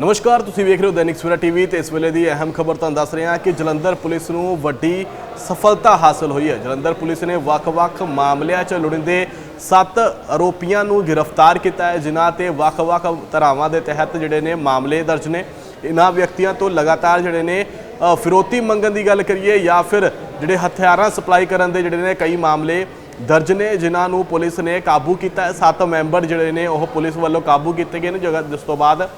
ਨਮਸਕਾਰ, ਤੁਸੀਂ ਵੇਖ ਰਹੇ ਹੋ ਦੈਨਿਕ ਸਵੇਰਾ ਟੀਵੀ ਤੇ ਇਸ ਵੇਲੇ ਦੀ ਅਹਿਮ ਖਬਰ ਤੁਹਾਨੂੰ ਦੱਸ ਰਹੇ ਹਾਂ ਕਿ ਜਲੰਧਰ ਪੁਲਿਸ ਨੂੰ ਵੱਡੀ ਸਫਲਤਾ ਹਾਸਲ ਹੋਈ ਹੈ। ਜਲੰਧਰ ਪੁਲਿਸ ਨੇ ਵੱਖ-ਵੱਖ ਮਾਮਲਿਆਂ 'ਚ ਲੁੜਿੰਦੇ 7 ਆਰੋਪੀਆਂ ਨੂੰ ਗ੍ਰਿਫਤਾਰ ਕੀਤਾ ਹੈ, ਜਿਨ੍ਹਾਂ ਤੇ ਵੱਖ-ਵੱਖ ਧਾਰਾਵਾਂ ਦੇ ਤਹਿਤ ਜਿਹੜੇ ਨੇ ਮਾਮਲੇ ਦਰਜ ਨੇ। ਇਹਨਾਂ ਵਿਅਕਤੀਆਂ ਤੋਂ ਲਗਾਤਾਰ ਜਿਹੜੇ ਨੇ ਫਿਰੋਤੀ ਮੰਗਣ ਦੀ ਗੱਲ ਕਰੀਏ ਜਾਂ ਫਿਰ ਜਿਹੜੇ ਹਥਿਆਰਾਂ ਸਪਲਾਈ ਕਰਨ ਦੇ ਜਿਹੜੇ ਨੇ ਕਈ ਮਾਮਲੇ ਦਰਜ ਨੇ, ਜਿਨ੍ਹਾਂ ਨੂੰ ਪੁਲਿਸ ਨੇ ਕਾਬੂ ਕੀਤਾ ਹੈ। ਸੱਤ ਮੈਂਬਰ ਜਿਹੜੇ ਨੇ ਉਹ ਪੁਲਿਸ ਵੱਲੋਂ ਕਾਬੂ ਕੀਤੇ ਗਏ ਨੇ। ਜਗ੍ਹਾ ਜਿਸ ਤੋਂ ਬਾਅਦ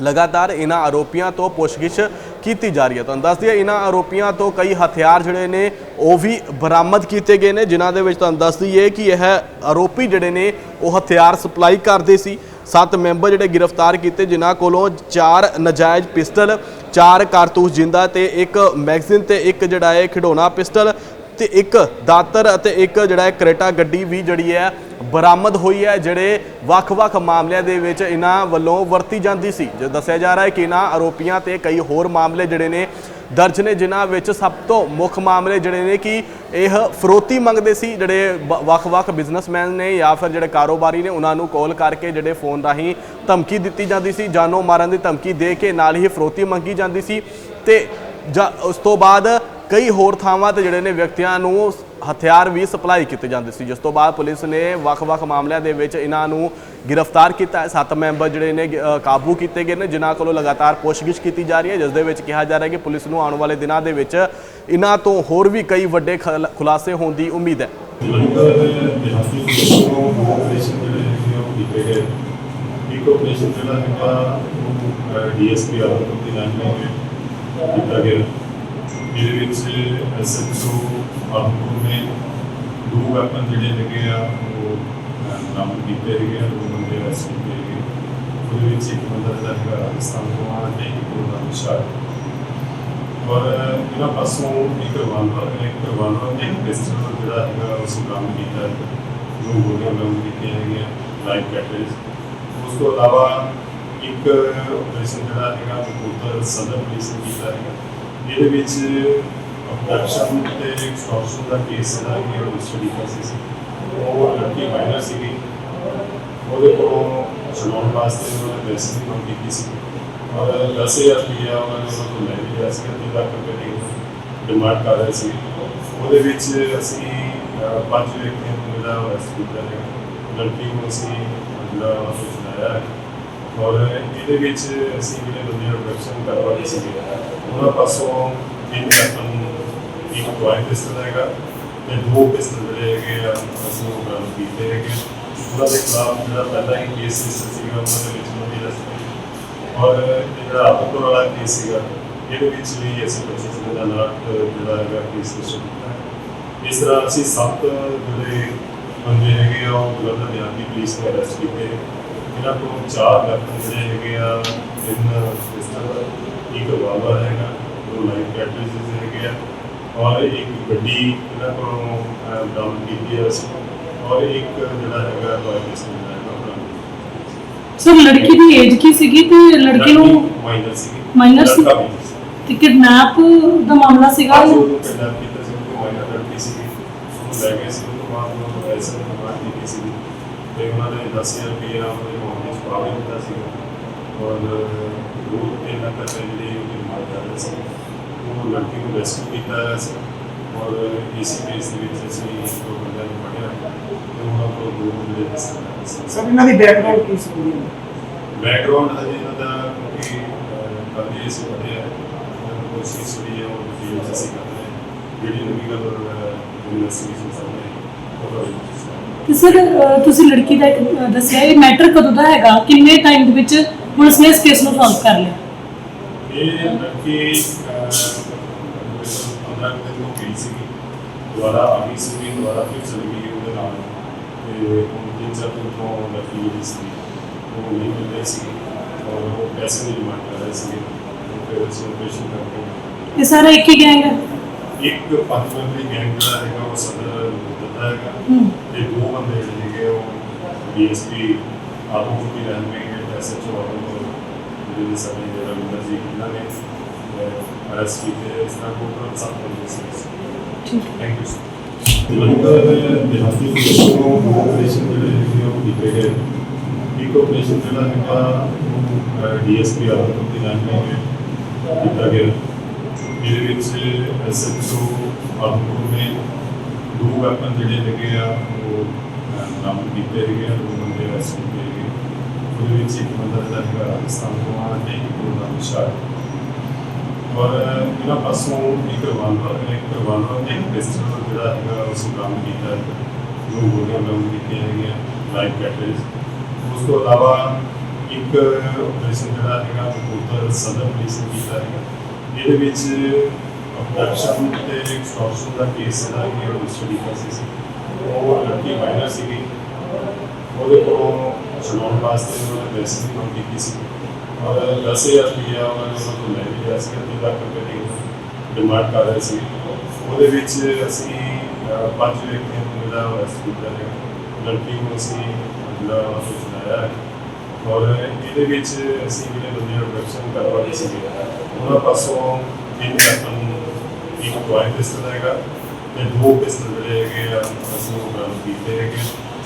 ਲਗਾਤਾਰ ਇਹਨਾਂ ਆਰੋਪੀਆਂ ਤੋਂ ਪੁੱਛਗਿੱਛ ਕੀਤੀ ਜਾ ਰਹੀ ਹੈ। ਤੁਹਾਨੂੰ ਦੱਸ ਦਈਏ, ਇਹਨਾਂ ਆਰੋਪੀਆਂ ਤੋਂ ਕਈ ਹਥਿਆਰ ਜਿਹੜੇ ਨੇ, ਉਹ ਵੀ ਬਰਾਮਦ ਕੀਤੇ ਗਏ ਨੇ, ਜਿਨ੍ਹਾਂ ਦੇ ਵਿੱਚ ਤੁਹਾਨੂੰ ਦੱਸ ਦਈਏ ਕਿ ਇਹ ਆਰੋਪੀ ਜਿਹੜੇ ਨੇ, ਉਹ ਹਥਿਆਰ ਸਪਲਾਈ ਕਰਦੇ ਸੀ। ਸੱਤ ਮੈਂਬਰ ਜਿਹੜੇ ਗ੍ਰਿਫਤਾਰ ਕੀਤੇ, ਜਿਨ੍ਹਾਂ ਕੋਲੋਂ ਚਾਰ ਨਜਾਇਜ਼ ਪਿਸਟਲ, ਚਾਰ ਕਾਰਤੂਸ ਜਿੰਦਾ ਤੇ ਇੱਕ ਮੈਗਜ਼ੀਨ ਤੇ ਇੱਕ ਜਿਹੜਾ ਹੈ ਖਿਡੌਣਾ ਪਿਸਟਲ ਤੇ ਇੱਕ ਦਾਤਰ ਅਤੇ ਇੱਕ ਜਿਹੜਾ ਹੈ ਕਰੇਟਾ ਗੱਡੀ ਵੀ ਜਿਹੜੀ ਹੈ ਬਰਾਮਦ ਹੋਈ ਹੈ, ਜਿਹੜੇ ਵੱਖ-ਵੱਖ ਮਾਮਲਿਆਂ ਦੇ ਵਿੱਚ ਇਹਨਾਂ ਵੱਲੋਂ ਵਰਤੀ ਜਾਂਦੀ ਸੀ। ਜੋ ਦੱਸਿਆ ਜਾ ਰਿਹਾ ਹੈ ਕਿ ਇਹਨਾਂ ਆਰੋਪੀਆਂ ਤੇ ਕਈ ਹੋਰ ਮਾਮਲੇ ਜਿਹੜੇ ਨੇ, ਦਰਜ ਨੇ, ਜਿਨ੍ਹਾਂ ਵਿੱਚ ਸਭ ਤੋਂ ਮੁੱਖ ਮਾਮਲੇ ਜਿਹੜੇ ਨੇ ਕਿ ਇਹ ਫਰੋਤੀ ਮੰਗਦੇ ਸੀ, ਜਿਹੜੇ ਬ- ਵੱਖ-ਵੱਖ ਬਿਜ਼ਨਸਮੈਨ ਨੇ ਜਾਂ ਫਿਰ ਜਿਹੜੇ ਕਾਰੋਬਾਰੀ ਨੇ, ਉਹਨਾਂ ਨੂੰ ਕਾਲ ਕਰਕੇ ਜਿਹੜੇ ਫੋਨ ਰਾਹੀਂ ਧਮਕੀ ਦਿੱਤੀ ਜਾਂਦੀ ਸੀ, ਜਾਨੋਂ ਮਾਰਨ ਦੀ ਧਮਕੀ ਦੇ ਕੇ ਨਾਲ ਹੀ ਫਰੋਤੀ ਮੰਗੀ ਜਾਂਦੀ ਸੀ ਤੇ ਜਾਂ ਉਸ ਤੋਂ ਬਾਅਦ ਕਈ ਹੋਰ ਥਾਵਾਂ ਤੇ ਜਿਹੜੇ ਨੇ ਵਿਅਕਤੀਆਂ ਨੂੰ ਹਥਿਆਰ ਵੀ ਸਪਲਾਈ ਕੀਤੇ ਜਾਂਦੇ ਸੀ, ਜਿਸ ਤੋਂ ਬਾਅਦ ਪੁਲਿਸ ਨੇ ਵੱਖ-ਵੱਖ ਮਾਮਲਿਆਂ ਦੇ ਵਿੱਚ ਇਹਨਾਂ ਨੂੰ ਗ੍ਰਿਫਤਾਰ ਕੀਤਾ। ਹੈ ਸੱਤ ਮੈਂਬਰ ਜਿਹੜੇ ਨੇ ਕਾਬੂ ਕੀਤੇ ਗਏ ਨੇ, ਜਿਨ੍ਹਾਂ ਕੋਲੋਂ ਲਗਾਤਾਰ ਪੁੱਛਗਿੱਛ ਕੀਤੀ ਜਾ ਰਹੀ ਹੈ, ਜਿਸ ਦੇ ਵਿੱਚ ਕਿਹਾ ਜਾ ਰਿਹਾ ਹੈ ਕਿ ਪੁਲਿਸ ਨੂੰ ਆਉਣ ਵਾਲੇ ਦਿਨਾਂ ਦੇ ਵਿੱਚ ਇਹਨਾਂ ਤੋਂ ਹੋਰ ਵੀ ਕਈ ਵੱਡੇ ਖੁਲਾਸੇ ਹੋਣ ਦੀ ਉਮੀਦ ਹੈ। ਇੱਕ ਆਪਰੇਸ਼ਨ ਜਿਹੜਾ ਹੈਗਾ ਡੀਐਸਪੀ ਆਰਡਰ ਦੀ ਲਾਈਨ ਕੀਤਾ ਗਿਆ? ਇਹਦੇ ਵਿੱਚ ਐਸਐਚਓ ਆਰਡਰ ਨੇ ਦੋ ਵੈਪਨ ਜਿਹੜੇ ਹੈਗੇ ਆ, ਉਹ ਨਾਮ ਕੀਤੇ ਹੈਗੇ ਆ, ਦੋ ਬੰਦੇ ਅਰੈਸਟ ਕੀਤੇ ਹੈਗੇ ਉਹਦੇ ਵਿੱਚ ਇੱਕ ਬੰਦਾ ਜਿਹੜਾ ਹੈਗਾ ਰਾਜਸਥਾਨ ਤੋਂ ਆ ਤੇ ਇੱਕ ਬੰਦਾ ਨਿਸ਼ਾਨ ਔਰ ਇਹਨਾਂ ਪਾਸੋਂ ਇੱਕ ਰਿਵਾਲਵਰ ਇੱਕ ਰਿਵਾਲਵਰ ਤੇ ਇੱਕ ਪਿਸਟਲ ਜਿਹੜਾ ਹੈਗਾ ਉਸ ਨੂੰ ਕੰਮ ਕੀਤਾ। ਹੈ ਜੋ ਗੋਲੀਆਂ ਬਰਾਮਦ ਕੀਤੀਆਂ ਹੈਗੀਆਂ ਲਾਈਵ ਕੈਟਰੇਜ ਉਸ ਤੋਂ ਇਲਾਵਾ ਇੱਕ ਆਪਰੇਸ਼ਨ ਜਿਹੜਾ ਹੈਗਾ ਕਪੂਰਥਲਾ ਸਦਰ ਪੁਲਿਸ ਨੇ ਕੀਤਾ ਹੈਗਾ। ਇਹਦੇ ਵਿੱਚ ਅਬਡਕਸ਼ਨ ਤੇ ਐਕਸਟੋਰਸ਼ਨ ਦਾ ਕੇਸ ਜਿਹੜਾ ਹੈ ਉਹ ਸਟੱਡੀ ਕਰ ਸੀ ਉਹ ਲੜਕੀ ਮਾਈਨਰ ਸੀਗੀ। ਉਹਦੇ ਕੋਲੋਂ ਚਲਾਉਣ ਵਾਸਤੇ ਉਹਨਾਂ ਨੇ ਪੈਸੇ ਦੀ ਮੰਗ ਕੀਤੀ ਸੀ। ਔਰ 10000 ਰੁਪਇਆ ਉਹਨਾਂ ਨੇ ਉਹਨਾਂ ਤੋਂ ਲੈ ਲਿਆ ਸੀ ਤਿੰਨ ਲੱਖ ਰੁਪਏ ਦੀ ਡਿਮਾਂਡ ਕਰ ਰਹੇ ਸੀ। ਉਹਦੇ ਵਿੱਚ ਅਸੀਂ ਅਹ, ਪੰਜ ਵਿਅਕਤੀਆਂ ਨੂੰ ਜਿਹੜਾ ਅਰੈਸਟ ਕੀਤਾ ਹੈ ਲੜਕੀ ਨੂੰ ਅਸੀਂ ਜਿਹੜਾ ਉਹਨਾਂ ਤੋਂ ਚਲਾਇਆ ਹੈ ਔਰ ਇਹਦੇ ਵਿੱਚ ਅਸੀਂ ਜਿਹੜੇ ਬੰਦੇ ਨੂੰ ਪ੍ਰੋਡਕਸ਼ਨ ਕਰਵਾਏ ਸੀਗੇ, ਉਹਨਾਂ ਪਾਸੋਂ ਤਿੰਨ ਵੈਪਨ ਇੱਕ ਟੁਆਈ ਪਿਸਟਲ ਹੈਗਾ ਤੇ ਦੋ ਪਿਸਟਲ ਜਿਹੜੇ ਹੈਗੇ ਆ, ਅਸੀਂ ਉਹ ਬਰਾਮਦ ਕੀਤੇ ਹੈਗੇ। ਉਹਨਾਂ ਦੇ ਖਿਲਾਫ ਜਿਹੜਾ ਪਹਿਲਾਂ ਹੀ ਕੇਸ ਸੀਗਾ ਉਹਨਾਂ ਦੇ ਵਿੱਚ ਉਹਨਾਂ ਦੀ ਔਰ ਇਹ ਜਿਹੜਾ ਆਪਕੋ ਵਾਲਾ ਕੇਸ ਸੀਗਾ, ਇਹਦੇ ਵਿੱਚ ਵੀ ਅਸੀਂ 25 ਦਾ ਨਾਲ ਜਿਹੜਾ ਹੈਗਾ ਕੇਸ ਰਜਿਸਟਰ ਇਸ ਤਰ੍ਹਾਂ ਅਸੀਂ ਸੱਤ ਜਿਹੜੇ ਬੰਦੇ ਹੈਗੇ ਆ, ਉਹ ਜਲੰਧਰ ਦਿਹਾਤੀ ਪੁਲਿਸ ਨੇ ਅਰੈਸਟ ਕੀਤੇ। ਇਹਨਾਂ ਕੋਲ ਚਾਰ ਵੈਪਨ ਜਿਹੜੇ ਹੈਗੇ ਆ ਤਿੰਨ ਪਿਸਟਲ ਇੱਕ ਵਾਵਾ ਹੈਗਾ ਦੋ ਲਾਈਵ ਕੈਟਰੇਜਸ ਹੈਗੇ ਆ ਔਰ ਇੱਕ ਗੱਡੀ ਇਹਨਾਂ ਕੋਲੋਂ ਬਰਾਮਦ ਕੀਤੀ ਹੈ ਅਸੀਂ ਔਰ ਇੱਕ ਜਿਹੜਾ ਹੈਗਾ ਉਹ ਬਰਾਮਦ ਕੀਤਾ। ਸਰ ਲੜਕੀ ਦੀ ਏਜ ਕੀ ਸੀਗੀ ਤੇ ਲੜਕੇ ਨੂੰ ਮਾਈਨਰ ਸੀ Minor ਸੀ? ਤੇ ਕਿਡਨੈਪ ਦਾ ਮਾਮਲਾ ਸੀਗਾ ਉਹ? ਕਿਡਨੈਪ ਕੀਤਾ ਸੀ ਉਹ ਮਾਈਨਰ ਲੜਕੀ ਸੀ ਉਹਨੂੰ ਲੈ ਗਏ ਸੀ ਉਹ ਤੋਂ ਬਾਅਦ ਉਹਨੂੰ ਪੈਸੇ ਦੀ ਡਿਮਾਂਡ ਕੀਤੀ ਸੀ ਤੇ ਉਹਨਾਂ ਨੇ 10000 ਰੁਪਏ ਉਹਦੇ ਅਕਾਊਂਟ ਵਿੱਚ ਪਾ ਵੀ ਦਿੱਤਾ ਸੀ। ਔਰ ਉਹ ਤਿੰਨ ਰੁਪਏ ਜਿਹੜੀ ਉਹਦੀ ਕਰ ਰਹੇ ਸੀ। ਉਹ ਲੜਕੀ ਨੂੰ ਰੈਸਕਿਊ ਕੀਤਾ ਗਿਆ ਸੀ। ਔਰ ਇਸੇ ਕੇਸ ਦੇ ਵਿੱਚ ਅਸੀਂ ਦੋ ਬੰਦਿਆਂ ਨੂੰ ਫੜਿਆ। ਤੇ ਉਹਨਾਂ ਕੋਲ ਦੋ ਬੰਦੇ ਸੀ ਸਰ ਇਹਨਾਂ ਦੀ ਬੈਕਗ੍ਰਾਉਂਡ ਕੀ ਸੀ? ਬੈਕਗ੍ਰਾਉਂਡ ਹਜੇ ਇਹਨਾਂ ਦਾ ਕਿਉਂਕਿ ਕਰਦੇ ਇਸ ਵਧਿਆ ਕੋਸ਼ਿਸ਼ ਜਿਹੜੀ ਹੈ ਉਹ ਵੀਡੀਓ ਅਸੀਂ ਕਰਦੇ ਹਾਂ। ਜਿਹੜੀ ਨਵੀਂ ਗੱਲ ਇਨਵੈਸਟੀਗੇਸ਼ਨ ਸਾਹਮਣੇ ਉਹ ਕਰਾਂਗੇ ਤੇ ਸਰ ਤੁਸੀਂ ਲੜਕੀ ਦਾ ਇੱਕ, ਅਹ, ਦੱਸਿਆ ਇਹ ਮੈਟਰ ਕਦੋਂ ਦਾ ਹੈਗਾ? ਕਿੰਨੇ ਟਾਈਮ ਦੇ ਵਿੱਚ ਪੁਲਿਸ ਨੇ ਇਸ ਕੇਸ ਨੂੰ ਸੋਲਵ ਕਰ ਲਿਆ? ਇਹ ਲੜਕੀ ਅੰਦਰ ਦੇ ਤੋਂ ਗਈ ਸੀ ਦੁਬਾਰਾ ਆ ਗਈ ਸੀ ਦੁਬਾਰਾ ਫਿਰ ਚਲੀ ਗਈ ਉਹਦੇ ਨਾਲ। ਤੇ ਉਹ ਤਿੰਨ ਚਾਰ ਦਿਨ ਤੋਂ ਲੜਕੀ ਜਿਹੜੀ ਸੀ ਉਹ ਨਹੀਂ ਮਿਲ ਰਹੀ ਸੀ ਔਰ ਉਹ ਪੈਸੇ ਦੀ ਡਿਮਾਂਡ ਕਰ ਰਹੇ ਸੀ ਫਿਰ ਅਸੀਂ ਆਪਰੇਸ਼ਨ ਕਰਕੇ ਇਹ ਸਾਰਾ ਇੱਕ ਹੀ ਗੈਂਗ ਹੈ? ਇੱਕ ਪੰਜ ਮੈਂਬਰੀ ਗੈਂਗ ਜਿਹੜਾ ਹੈਗਾ ਉਹ ਸਦਰ ਦਿੱਤਾ ਹੈਗਾ ਤੇ ਦੋ ਬੰਦੇ ਜਿਹੜੇ ਹੈਗੇ ਉਹ ਡੀਐਸਪੀ ਆਬੂਪੁਰ ਰਹਿੰਦੇ ਹੈ ਐਸਐਚਓ ਆਬੂਪੁਰ ਜਿਹੜੇ ਸਾਡੇ ਜਿਹੜਾ ਰਵਿੰਦਰ ਜੀ ਇਹਨਾਂ ਨੇ ਅਰੈਸਟ ਕੀਤੇ ਇਸ ਤਰ੍ਹਾਂ ਟੋਟਲ ਸੱਤ ਬੰਦੇ ਸੀ ਠੀਕ ਥੈਂਕ ਯੂ ਜਲੰਧਰ ਦੇ ਹਸਪਤਾਲ ਪੁਲਿਸ ਨੂੰ ਆਪਰੇਸ਼ਨ ਜਿਹੜੇ ਹੈਗੇ ਉਹ ਕੀਤੇ ਗਏ ਇੱਕ ਆਪਰੇਸ਼ਨ ਜਿਹੜਾ ਹੈਗਾ ਡੀਐਸਪੀ ਆਬੂਪੁਰ ਦੀ ਰਹਿੰਦੇ ਹੈ ਕੀਤਾ ਗਿਆ ਇਹਦੇ ਵਿੱਚ ਐਸਐਚਓ ਆਬੂਪੁਰ ਨੇ ਦੋ ਵੈਪਨ ਜਿਹੜੇ ਹੈਗੇ ਆ, ਉਹ ਨਾਮ ਕੀਤੇ ਹੈਗੇ ਆ, ਦੋ ਬੰਦੇ ਅਰੈਸਟ ਕੀਤੇ ਹੈਗੇ ਉਹਦੇ ਵਿੱਚ ਇੱਕ ਬੰਦਾ ਜਿਹੜਾ ਹੈਗਾ ਰਾਜਸਥਾਨ ਤੋਂ ਆ ਤੇ ਇੱਕ ਬੰਦਾ ਹੁਸ਼ਿਆਰ ਔਰ ਇਹਨਾਂ ਪਾਸੋਂ ਇੱਕ ਰਿਵਾਲਵਰ ਇੱਕ ਰਿਵਾਲਵਰ ਤੇ ਇੱਕ ਪਿਸਟਲ ਜਿਹੜਾ ਹੈਗਾ, ਉਸ ਕੰਮ ਕੀਤਾ ਜੋ ਗੋਲੀਆਂ ਬਰਾਮਦ ਕੀਤੀਆਂ ਹੈਗੀਆਂ ਲਾਈਵ ਕੈਟਰੇਜ ਉਸ ਤੋਂ ਇਲਾਵਾ ਇੱਕ ਆਪਰੇਸ਼ਨ ਜਿਹੜਾ ਹੈਗਾ ਕਪੂਰਥਲਾ ਸਦਰ ਪੁਲਿਸ ਨੇ ਕੀਤਾ ਹੈਗਾ। ਇਹਦੇ ਵਿੱਚ ਅਬਡਕਸ਼ਨ ਤੇ ਐਕਸਟੋਰਸ਼ਨ ਦਾ ਕੇਸ ਜਿਹੜਾ ਕਿ ਉਹ ਸਟੱਡੀ ਕਰ ਸੀ ਉਹ ਲੜਕੀ ਮਾਈਨਰ ਸੀਗੀ ਉਹਦੇ ਕੋਲੋਂ ਛਡਾਉਣ ਵਾਸਤੇ ਉਹਨਾਂ ਨੇ ਪੈਸੇ ਦੀ ਮੰਗ ਕੀਤੀ ਸੀ ਔਰ 10000 ਰੁਪਇਆ ਉਹਨਾਂ ਨੇ ਉਹਨਾਂ ਤੋਂ ਲੈ ਲਿਆ ਸੀ ਅਤੇ ਲੱਖ ਰੁਪਏ ਦੀ ਡਿਮਾਂਡ ਕਰ ਰਹੇ ਸੀ ਉਹਦੇ ਵਿੱਚ ਅਸੀਂ ਅਹ, ਪੰਜ ਵਿਅਕਤੀਆਂ ਨੂੰ ਜਿਹੜਾ ਅਰੈਸਟ ਕੀਤਾ ਹੈ ਲੜਕੀ ਨੂੰ ਅਸੀਂ ਜਿਹੜਾ ਉਹਨਾਂ ਤੋਂ ਛੁਡਾਇਆ ਹੈ ਔਰ ਇਹਦੇ ਵਿੱਚ ਅਸੀਂ ਜਿਹੜੇ ਬੰਦੇ ਪ੍ਰੋਡਕਸ਼ਨ ਕਰਵਾਏ ਸੀ ਉਹਨਾਂ ਪਾਸੋਂ ਤਿੰਨ ਵੈਪਨ ਇੱਕ ਪੁਆਇੰਟ ਪਿਸਟਲ ਹੈਗਾ ਤੇ ਦੋ ਪਿਸਟਲ ਜਿਹੜੇ ਹੈਗੇ ਆ ਅਸੀਂ ਉਹ ਬਰਾਮਦ ਕੀਤੇ ਹੈਗੇ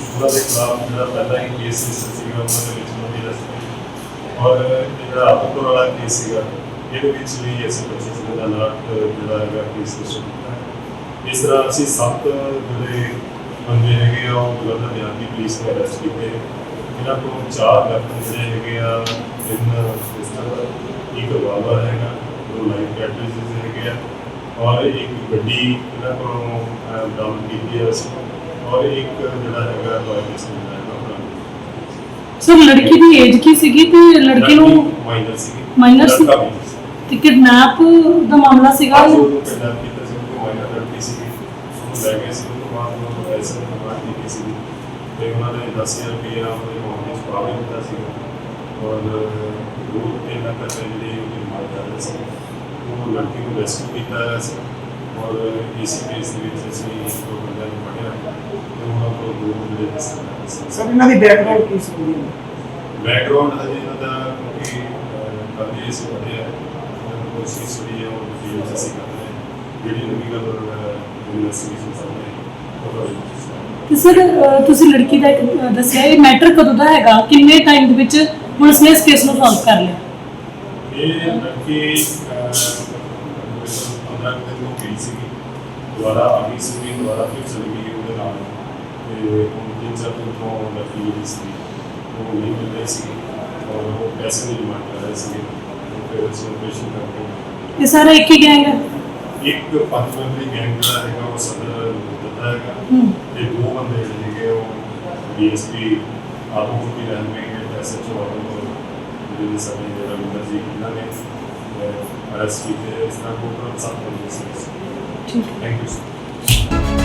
ਉਹਨਾਂ ਦੇ ਖਿਲਾਫ ਜਿਹੜਾ ਪਹਿਲਾ ਹੀ ਕੇਸ ਸੀਗਾ ਉਹਨਾਂ ਦੇ ਵਿੱਚ ਉਹਨਾਂ ਦੀ ਅਰੈਸਟ ਹੋਈ ਔਰ ਇਹ ਜਿਹੜਾ ਆਪਕੋ ਵਾਲਾ ਕੇਸ ਸੀਗਾ ਇਹਦੇ ਵਿੱਚ ਵੀ ਅਸੀਂ 25 ਦਿਨ ਦਾ ਨਾਲ ਜਿਹੜਾ ਹੈਗਾ ਕੇਸ ਰਜਿਸਟਰ ਕੀਤਾ ਹੈ ਇਸ ਤਰ੍ਹਾਂ ਅਸੀਂ ਸੱਤ ਜਿਹੜੇ ਬੰਦੇ ਹੈਗੇ ਆ ਉਹ ਜਲੰਧਰ ਨਿਆਂ ਦੀ ਪੁਲਿਸ ਨੇ ਅਰੈਸਟ ਕੀਤੇ ਇਹਨਾਂ ਕੋਲ ਚਾਰ ਵੈਪਨ ਜਿਹੜੇ ਹੈਗੇ ਆ ਤਿੰਨ ਪਿਸਟਲ ਇੱਕ ਰਿਵਾਲਵਰ ਹੈਗਾ ਦੋ ਲਾਈਵ ਕੈਟਰੇਜਸ ਹੈਗੇ ਆ ਔਰ ਇੱਕ ਗੱਡੀ ਇਹਨਾਂ ਕੋਲੋਂ ਬਰਾਮਦ ਕੀਤੀ ਹੈ ਅਸੀਂ ਔਰ ਇੱਕ ਜਿਹੜਾ ਹੈਗਾ ਹੈਗਾ ਬਰਾਮਦ ਸਰ ਲੜਕੀ ਦੀ ਏਜ ਕੀ ਸੀਗੀ ਤੇ ਲੜਕੀ ਨੂੰ ਮਾਈਨਰ ਸੀ Minor ਸੀ? ਤੇ ਕਿਡਨੈਪ ਦਾ ਮਾਮਲਾ ਸੀਗਾ ਉਹ? ਕਿਡਨੈਪ ਕੀਤਾ ਸੀ ਉਹ ਮਾਈਨਰ ਲੜਕੀ ਸੀ ਉਹਨੂੰ ਲੈ ਗਏ ਸੀ ਉਹ ਤੋਂ ਬਾਅਦ ਉਹਨੂੰ ਪੈਸੇ ਦੀ ਡਿਮਾਂਡ ਕੀਤੀ ਸੀ। ਤੇ ਉਹਨਾਂ ਨੇ 10000 ਰੁਪਏ ਉਹਦੇ ਅਕਾਊਂਟ ਵਿੱਚ ਪਾ ਵੀ ਦਿੱਤਾ ਸੀ ਔਰ ਉਹ ਤਿੰਨ ਲੱਖ ਰੁਪਏ ਜਿਹੜੀ ਉਹਦੀ ਡਿਮਾਂਡ ਕਰ ਰਹੇ ਸੀ। ਉਹ ਲੜਕੀ ਨੂੰ ਰੈਸਕਿਊ ਕੀਤਾ ਗਿਆ ਸੀ ਔਰ ਇਸੇ ਕੇਸ ਦੇ ਵਿੱਚ ਅਸੀਂ ਦੋ ਬੰਦਿਆਂ ਨੂੰ ਫੜਿਆ ਤੇ ਉਹਨਾਂ ਕੋਲ ਦੋ ਬੰਦੇ ਸੀ ਸਰ ਇਹਨਾਂ ਦੀ ਬੈਕਗ੍ਰਾਉਂਡ ਕੀ ਸੀ? ਬੈਕਗ੍ਰਾਉਂਡ ਹਜੇ ਇਹਨਾਂ ਦਾ ਕਿਉਂਕਿ ਕਰਦੇ ਇਸ ਵਧਿਆ ਕੋਸ਼ਿਸ਼ ਜਿਹੜੀ ਹੈ ਉਹ ਵੀਡੀਓ ਅਸੀਂ ਕਰਦੇ ਹਾਂ ਜਿਹੜੀ ਨਵੀਂ ਗੱਲ ਇਨਵੈਸਟੀਗੇਸ਼ਨ ਸਾਹਮਣੇ ਉਹ ਕਰਾਂਗੇ ਤੇ ਸਰ ਤੁਸੀਂ ਲੜਕੀ ਦਾ ਦੱਸਿਆ ਇਹ ਮੈਟਰ ਕਦੋਂ ਦਾ ਹੈਗਾ? ਕਿੰਨੇ ਟਾਈਮ ਦੇ ਵਿੱਚ ਪੁਲਿਸ ਨੇ ਇਸ ਕੇਸ ਨੂੰ ਸੋਲਵ ਕਰ ਲਿਆ? ਇਹ ਲੜਕੀ ਅੰਦਰ ਦੇ ਤੋਂ ਗਈ ਸੀ ਦੁਬਾਰਾ ਆ ਗਈ ਸੀ ਦੁਬਾਰਾ ਫਿਰ ਚਲੀ ਗਈ ਉਹਦੇ ਨਾਲ ਤੇ ਉਹ ਤਿੰਨ ਚਾਰ ਦਿਨ ਤੋਂ ਲੜਕੀ ਜਿਹੜੀ ਸੀ ਉਹ ਨਹੀਂ ਮਿਲ ਰਹੀ ਸੀ ਔਰ ਉਹ ਪੈਸੇ ਦੀ ਡਿਮਾਂਡ ਕਰ ਰਹੇ ਸੀ ਫਿਰ ਅਸੀਂ ਆਪਰੇਸ਼ਨ ਕਰਕੇ ਇਹ ਸਾਰਾ ਇੱਕ ਹੀ ਗੈਂਗ ਹੈ ਇੱਕ ਪੰਜ ਮੈਂਬਰੀ ਗੈਂਗ ਜਿਹੜਾ ਹੈਗਾ ਉਹ ਸਦਰ ਦਿੱਤਾ ਹੈਗਾ ਹੂੰ ਤੇ ਦੋ ਬੰਦੇ ਜਿਹੜੇ parece que está comprando sapatos. Thank you.